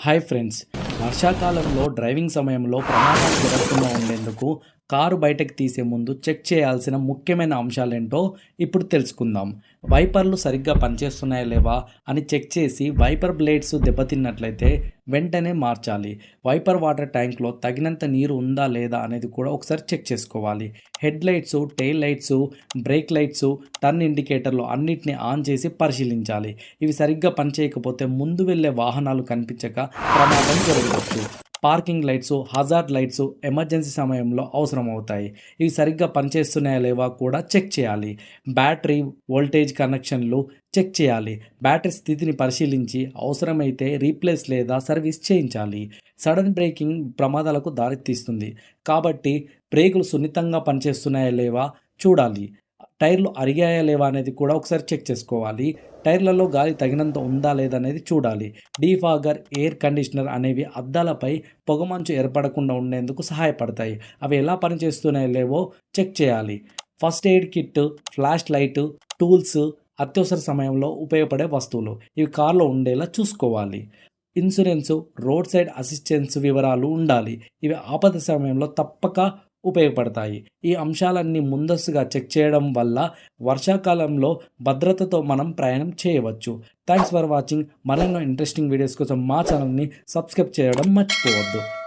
Hi friends వర్షాకాలంలో driving సమయంలో ప్రమాదాలు జరగకుండా ఉండేందుకు కారు బయటకు తీసే ముందు చెక్ చేయాల్సిన ముఖ్యమైన అంశాలేంటో ఇప్పుడు తెలుసుకుందాం. వైపర్లు సరిగ్గా పనిచేస్తున్నాయా లేవా అని చెక్ చేసి వైపర్ బ్లేడ్స్ దెబ్బతిన్నట్లయితే వెంటనే మార్చాలి. వైపర్ వాటర్ ట్యాంక్లో తగినంత నీరు ఉందా లేదా అనేది కూడా ఒకసారి చెక్ చేసుకోవాలి. Head lights tail lights brake lights turn ఇండికేటర్లు అన్నిటిని ఆన్ చేసి పరిశీలించాలి. ఇవి సరిగ్గా పనిచేయకపోతే ముందు వెళ్ళే వాహనాలు కనిపించక ప్రమాదం జరగవచ్చు. Parking lights hazard lights emergency సమయంలో అవసరం అవుతాయి ఇవి సరిగ్గా పనిచేస్తున్నాయా లేవా కూడా చెక్ చేయాలి. బ్యాటరీ వోల్టేజ్ కనెక్షన్లు చెక్ చేయాలి. బ్యాటరీ స్థితిని పరిశీలించి అవసరమైతే రీప్లేస్ లేదా సర్వీస్ చేయించాలి. సడన్ బ్రేకింగ్ ప్రమాదాలకు దారితీస్తుంది. కాబట్టి బ్రేకులు సున్నితంగా పనిచేస్తున్నాయా లేవా చూడాలి. టైర్లు అరిగాయా లేవా అనేది కూడా ఒకసారి చెక్ చేసుకోవాలి. టైర్లలో గాలి తగినంత ఉందా లేదా అనేది చూడాలి. డీఫాగర్ ఎయిర్ కండిషనర్ అనేవి అద్దాలపై పొగమంచు ఏర్పడకుండా ఉండేందుకు సహాయపడతాయి. అవి ఎలా పనిచేస్తున్నాయో లేవో చెక్ చేయాలి. First aid kit flash light tools అత్యవసర సమయంలో ఉపయోగపడే వస్తువులు. ఇవి కార్లో ఉండేలా చూసుకోవాలి. ఇన్సూరెన్సు రోడ్ సైడ్ అసిస్టెన్స్ వివరాలు ఉండాలి. ఇవి ఆపద సమయంలో తప్పక ఉపయోగపడతాయి. ఈ అంశాలన్నీ ముందస్తుగా చెక్ చేయడం వల్ల వర్షాకాలంలో భద్రతతో మనం ప్రయాణం చేయవచ్చు. థ్యాంక్స్ ఫర్ వాచింగ్ మరెన్నో ఇంట్రెస్టింగ్ వీడియోస్ కోసం మా ఛానల్ని సబ్స్క్రైబ్ చేయడం మర్చిపోవద్దు.